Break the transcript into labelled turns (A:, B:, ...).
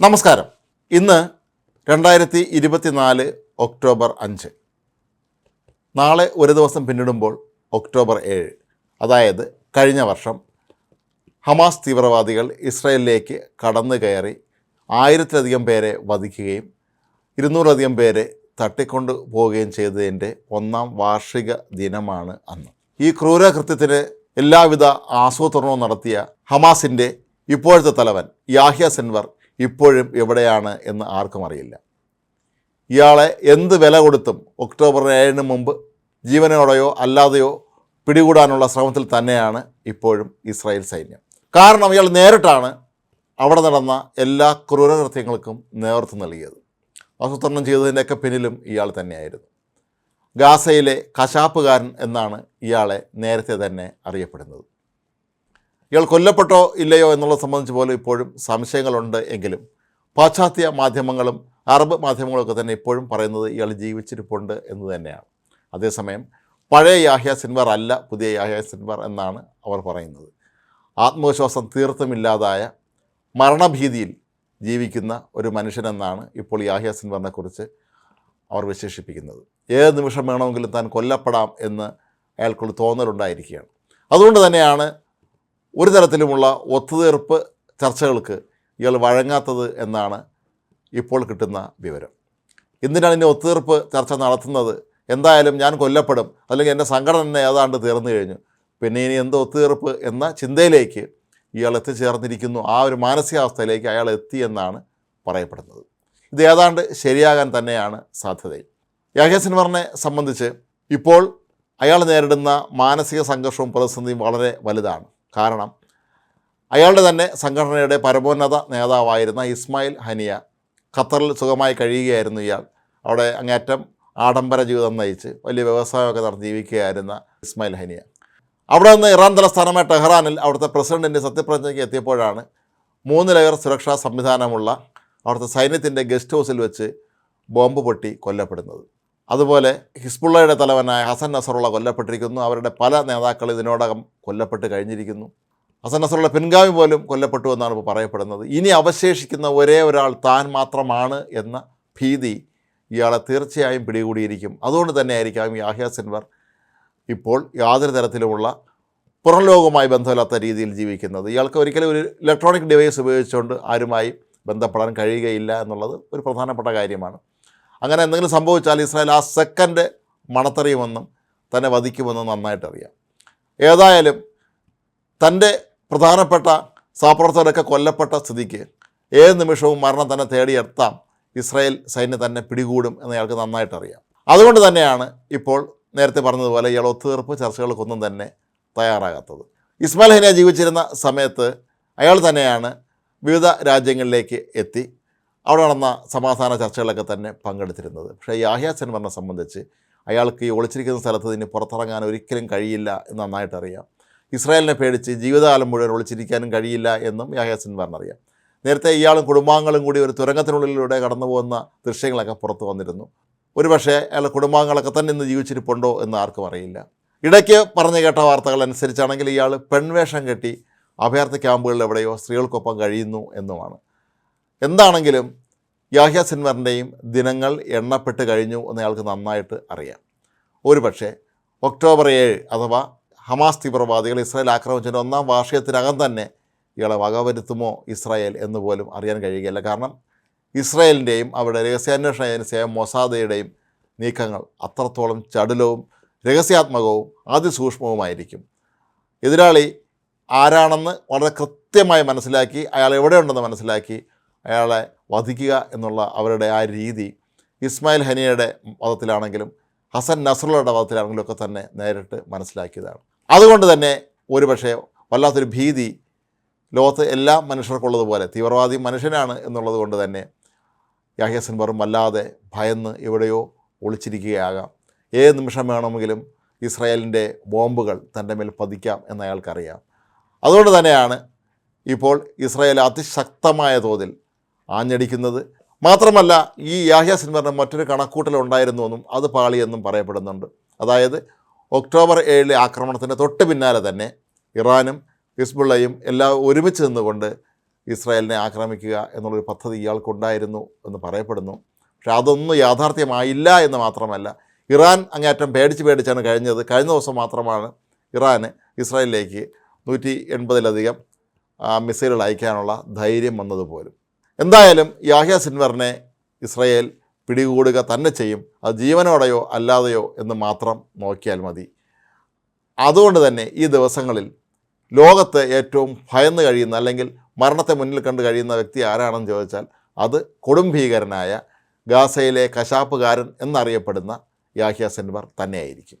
A: നമസ്കാരം. ഇന്ന് രണ്ടായിരത്തി ഇരുപത്തിനാല് ഒക്ടോബർ അഞ്ച്. നാളെ ഒരു ദിവസം പിന്നിടുമ്പോൾ ഒക്ടോബർ ഏഴ്. അതായത് കഴിഞ്ഞ വർഷം ഹമാസ് തീവ്രവാദികൾ ഇസ്രയേലിലേക്ക് കടന്നു കയറി ആയിരത്തിലധികം പേരെ വധിക്കുകയും ഇരുന്നൂറധികം പേരെ തട്ടിക്കൊണ്ടു പോവുകയും ചെയ്തതിന്റെ ഒന്നാം വാർഷിക ദിനമാണ് അന്ന്. ഈ ക്രൂരകൃത്യത്തിന് എല്ലാവിധ ആസൂത്രണവും നടത്തിയ ഹമാസിന്റെ ഇപ്പോഴത്തെ തലവൻ യാഹ്യ സെൻവർ ഇപ്പോഴും എവിടെയാണ് എന്ന് ആർക്കും അറിയില്ല. ഇയാളെ എന്ത് വില കൊടുത്തും ഒക്ടോബർ ഏഴിന് മുമ്പ് ജീവനോടെയോ അല്ലാതെയോ പിടികൂടാനുള്ള ശ്രമത്തിൽ തന്നെയാണ് ഇപ്പോഴും ഇസ്രായേൽ സൈന്യം. കാരണം ഇയാൾ നേരിട്ടാണ് അവിടെ നടന്ന എല്ലാ ക്രൂരകൃത്യങ്ങൾക്കും നേതൃത്വം നൽകിയത്. ആസൂത്രണം ചെയ്തതിന്റെയൊക്കെ പിന്നിലും ഇയാൾ തന്നെയായിരുന്നു. ഗാസയിലെ കശാപ്പുകാരൻ എന്നാണ് ഇയാളെ നേരത്തെ തന്നെ അറിയപ്പെടുന്നത്. ഇയാൾ കൊല്ലപ്പെട്ടോ ഇല്ലയോ എന്നുള്ളത് സംബന്ധിച്ച് പോലും ഇപ്പോഴും സംശയങ്ങളുണ്ട് എങ്കിലും പാശ്ചാത്യ മാധ്യമങ്ങളും അറബ് മാധ്യമങ്ങളൊക്കെ തന്നെ ഇപ്പോഴും പറയുന്നത് ഇയാൾ ജീവിച്ചിരിപ്പുണ്ട് എന്ന് തന്നെയാണ്. അതേസമയം പഴയ യാഹ്യ സിൻവർ അല്ല പുതിയ യാഹ്യ സിൻവർ എന്നാണ് അവർ പറയുന്നത്. ആത്മവിശ്വാസം തീർത്തുമില്ലാതായ മരണഭീതിയിൽ ജീവിക്കുന്ന ഒരു മനുഷ്യനെന്നാണ് ഇപ്പോൾ യാഹ്യ സിൻവറിനെക്കുറിച്ച് അവർ വിശേഷിപ്പിക്കുന്നത്. ഏത് നിമിഷം വേണമെങ്കിലും താൻ കൊല്ലപ്പെടാം എന്ന് അയാൾക്കുള്ള തോന്നലുണ്ടായിരിക്കുകയാണ്. അതുകൊണ്ട് തന്നെയാണ് ഒരു തരത്തിലുമുള്ള ഒത്തുതീർപ്പ് ചർച്ചകൾക്ക് ഇയാൾ വഴങ്ങാത്തത് എന്നാണ് ഇപ്പോൾ കിട്ടുന്ന വിവരം. എന്തിനാണ് ഇനി ഒത്തുതീർപ്പ് ചർച്ച നടത്തുന്നത്? എന്തായാലും ഞാൻ കൊല്ലപ്പെടും. അല്ലെങ്കിൽ എന്റെ സംഘടന തന്നെ ഏതാണ്ട് തീർന്നു കഴിഞ്ഞു. പിന്നെ ഇനി എന്ത് ഒത്തുതീർപ്പ് എന്ന ചിന്തയിലേക്ക് ഇയാൾ എത്തിച്ചേർന്നിരിക്കുന്നു. ആ ഒരു മാനസികാവസ്ഥയിലേക്ക് അയാൾ എത്തി എന്നാണ് പറയപ്പെടുന്നത്. ഇത് ഏതാണ്ട് ശരിയാകാൻ തന്നെയാണ് സാധ്യത യാഹ്യ സിൻവറിനെ സംബന്ധിച്ച് ഇപ്പോൾ അയാൾ നേരിടുന്ന മാനസിക സംഘർഷവും പ്രതിസന്ധിയും വളരെ വലുതാണ്. കാരണം അയാളുടെ തന്നെ സംഘടനയുടെ പരമോന്നത നേതാവായിരുന്ന ഇസ്മായിൽ ഹനിയ ഖത്തറിൽ സുഖമായി കഴിയുകയായിരുന്നു ഇയാൾ. അവിടെ അങ്ങേറ്റം ആഡംബര ജീവിതം നയിച്ച് വലിയ വ്യവസായമൊക്കെ നടത്തി ജീവിക്കുകയായിരുന്ന ഇസ്മായിൽ ഹനിയ. അവിടെ നിന്ന് ഇറാൻ തലസ്ഥാനമായ ടെഹ്റാനിൽ അവിടുത്തെ പ്രസിഡന്റിന്റെ സത്യപ്രതിജ്ഞയ്ക്ക് എത്തിയപ്പോഴാണ് മൂന്ന് ലെയർ സുരക്ഷാ സംവിധാനമുള്ള അവിടുത്തെ സൈന്യത്തിന്റെ ഗസ്റ്റ് ഹൗസിൽ വെച്ച് ബോംബ് പൊട്ടി കൊല്ലപ്പെടുന്നത്. അതുപോലെ ഹിസ്ബുള്ളയുടെ തലവനായ ഹസൻ നസറുള്ള കൊല്ലപ്പെട്ടിരിക്കുന്നു. അവരുടെ പല നേതാക്കൾ ഇതിനോടകം കൊല്ലപ്പെട്ട് കഴിഞ്ഞിരിക്കുന്നു. ഹസൻ നസറുള്ള പിൻഗാമി പോലും കൊല്ലപ്പെട്ടു എന്നാണ് ഇപ്പോൾ പറയപ്പെടുന്നത്. ഇനി അവശേഷിക്കുന്ന ഒരേ ഒരാൾ താൻ മാത്രമാണ് എന്ന ഭീതി ഇയാളെ തീർച്ചയായും പിടികൂടിയിരിക്കും. അതുകൊണ്ട് തന്നെ ആയിരിക്കാം യാഹ്യ സിൻവർ ഇപ്പോൾ യാതൊരു തരത്തിലുമുള്ള പുറം ലോകവുമായി ബന്ധമില്ലാത്ത രീതിയിൽ ജീവിക്കുന്നത്. ഇയാൾക്ക് ഒരിക്കലും ഒരു ഇലക്ട്രോണിക് ഡിവൈസ് ഉപയോഗിച്ചുകൊണ്ട് ആരുമായി ബന്ധപ്പെടാൻ കഴിയുകയില്ല എന്നുള്ളത് ഒരു പ്രധാനപ്പെട്ട കാര്യമാണ്. അങ്ങനെ എന്തെങ്കിലും സംഭവിച്ചാൽ ഇസ്രായേൽ ആ സെക്കൻഡ് മണത്തറിയുമെന്നും തന്നെ വധിക്കുമെന്നും നന്നായിട്ടറിയാം. ഏതായാലും തന്റെ പ്രധാനപ്പെട്ട സഹപ്രവർത്തകരൊക്കെ കൊല്ലപ്പെട്ട സ്ഥിതിക്ക് ഏത് നിമിഷവും മരണം തന്നെ തേടിയെത്താം ഇസ്രായേൽ സൈന്യം തന്നെ പിടികൂടും എന്ന് അയാൾക്ക് നന്നായിട്ടറിയാം. അതുകൊണ്ട് തന്നെയാണ് ഇപ്പോൾ നേരത്തെ പറഞ്ഞതുപോലെ ഇയാൾ ഒത്തുതീർപ്പ് ചർച്ചകൾക്കൊന്നും തന്നെ തയ്യാറാകാത്തത്. ഇസ്മായിൽ ഹനിയ ജീവിച്ചിരുന്ന സമയത്ത് അയാൾ തന്നെയാണ് വിവിധ രാജ്യങ്ങളിലേക്ക് എത്തി. അവിടെ നടന്ന സമാധാന ചർച്ചകളൊക്കെ തന്നെ പങ്കെടുത്തിരുന്നത്. പക്ഷേ യാഹ്യ പറഞ്ഞ സംബന്ധിച്ച് അയാൾക്ക് ഈ ഒളിച്ചിരിക്കുന്ന സ്ഥലത്ത് ഇനി പുറത്തിറങ്ങാൻ ഒരിക്കലും കഴിയില്ല എന്ന് നന്നായിട്ടറിയാം ഇസ്രായേലിനെ പേടിച്ച് ജീവിതകാലം മുഴുവൻ ഒളിച്ചിരിക്കാനും കഴിയില്ല എന്നും യാഹ്യ പറഞ്ഞറിയാം നേരത്തെ ഇയാളും കുടുംബാംഗങ്ങളും കൂടി ഒരു തുരങ്കത്തിനുള്ളിലൂടെ കടന്നു പോകുന്ന ദൃശ്യങ്ങളൊക്കെ പുറത്തു വന്നിരുന്നു. ഒരുപക്ഷെ അയാളുടെ കുടുംബാംഗങ്ങളൊക്കെ തന്നെ ഇന്ന് ജീവിച്ചിരിപ്പുണ്ടോ എന്ന് ആർക്കും അറിയില്ല. ഇടയ്ക്ക് പറഞ്ഞു കേട്ട വാർത്തകൾ അനുസരിച്ചാണെങ്കിൽ ഇയാൾ പെൺവേഷം കെട്ടി അഭയാർത്ഥി ക്യാമ്പുകളിൽ എവിടെയോ സ്ത്രീകൾക്കൊപ്പം കഴിയുന്നു എന്നുമാണ്. എന്താണെങ്കിലും യാഹ്യ സിൻവറിന്റെയും ദിനങ്ങൾ എണ്ണപ്പെട്ട് കഴിഞ്ഞു എന്നയാൾക്ക് നന്നായിട്ട് അറിയാം. ഒരു പക്ഷേ ഒക്ടോബർ ഏഴ് അഥവാ ഹമാസ് തീവ്രവാദികൾ ഇസ്രായേൽ ആക്രമിച്ചതിന്റെ ഒന്നാം വാർഷികത്തിനകം തന്നെ ഇയാളെ വകവരുത്തുമോ ഇസ്രായേൽ എന്ന് പോലും അറിയാൻ കഴിയുകയില്ല. കാരണം ഇസ്രായേലിന്റെയും അവിടെ രഹസ്യാന്വേഷണ ഏജൻസിയായ മൊസാദയുടെയും നീക്കങ്ങൾ അത്രത്തോളം ചടുലവും രഹസ്യാത്മകവും അതിസൂക്ഷ്മവുമായിരിക്കും. എതിരാളി ആരാണെന്ന് വളരെ കൃത്യമായി മനസ്സിലാക്കി അയാൾ എവിടെയുണ്ടെന്ന് മനസ്സിലാക്കി അയാളെ വധിക്കുക എന്നുള്ള അവരുടെ ആ രീതി ഇസ്മായിൽ ഹനിയയുടെ മതത്തിലാണെങ്കിലും ഹസൻ നസറുള്ളയുടെ മതത്തിലാണെങ്കിലും ഒക്കെ തന്നെ നേരിട്ട് മനസ്സിലാക്കിയതാണ്. അതുകൊണ്ട് തന്നെ ഒരുപക്ഷെ വല്ലാത്തൊരു ഭീതി ലോകത്ത് എല്ലാ മനുഷ്യർക്കുള്ളതുപോലെ തീവ്രവാദി മനുഷ്യനാണ് എന്നുള്ളത് കൊണ്ട് തന്നെ യാഹ്യ സിൻവറും വല്ലാതെ ഭയന്ന് എവിടെയോ ഒളിച്ചിരിക്കുകയാകാം. ഏത് നിമിഷം വേണമെങ്കിലും ഇസ്രായേലിന്റെ ബോംബുകൾ തന്റെ മേൽ പതിക്കാം എന്ന് അയാൾക്കറിയാം. അതുകൊണ്ട് തന്നെയാണ് ഇപ്പോൾ ഇസ്രായേൽ അതിശക്തമായ തോതിൽ ആഞ്ഞടിക്കുന്നത്. മാത്രമല്ല ഈ യാഹ്യ സിൻവറിന് മറ്റൊരു കണക്കൂട്ടൽ ഉണ്ടായിരുന്നുവെന്നും അത് പാളിയെന്നും പറയപ്പെടുന്നുണ്ട്. അതായത് ഒക്ടോബർ ഏഴിലെ ആക്രമണത്തിന്റെ തൊട്ട് പിന്നാലെ തന്നെ ഇറാനും ഹിസ്ബുള്ളയും എല്ലാം ഒരുമിച്ച് നിന്നുകൊണ്ട് ഇസ്രായേലിനെ ആക്രമിക്കുക എന്നുള്ളൊരു പദ്ധതി ഇയാൾക്കുണ്ടായിരുന്നു എന്ന് പറയപ്പെടുന്നു. പക്ഷെ അതൊന്നും യാഥാർത്ഥ്യമായില്ല എന്ന് മാത്രമല്ല ഇറാൻ അങ്ങേറ്റം പേടിച്ച് പേടിച്ചാണ് കഴിഞ്ഞത്. കഴിഞ്ഞ ദിവസം മാത്രമാണ് ഇറാന് ഇസ്രായേലിലേക്ക് നൂറ്റി എൺപതിലധികം മിസൈലുകൾ അയക്കാനുള്ള ധൈര്യം വന്നതുപോലും എന്തായാലും യാഹ്യ സിൻവറിനെ ഇസ്രയേൽ പിടികൂടുക തന്നെ ചെയ്യും. അത് ജീവനോടെയോ അല്ലാതെയോ എന്ന് മാത്രം നോക്കിയാൽ മതി. അതുകൊണ്ട് തന്നെ ഈ ദിവസങ്ങളിൽ ലോകത്ത് ഏറ്റവും ഭയന്ന് കഴിയുന്ന അല്ലെങ്കിൽ മരണത്തെ മുന്നിൽ കണ്ട് കഴിയുന്ന വ്യക്തി ആരാണെന്ന് ചോദിച്ചാൽ അത് കൊടുംഭീകരനായ ഗാസയിലെ കശാപ്പുകാരൻ എന്നറിയപ്പെടുന്ന യാഹ്യ സിൻവർ തന്നെയായിരിക്കും.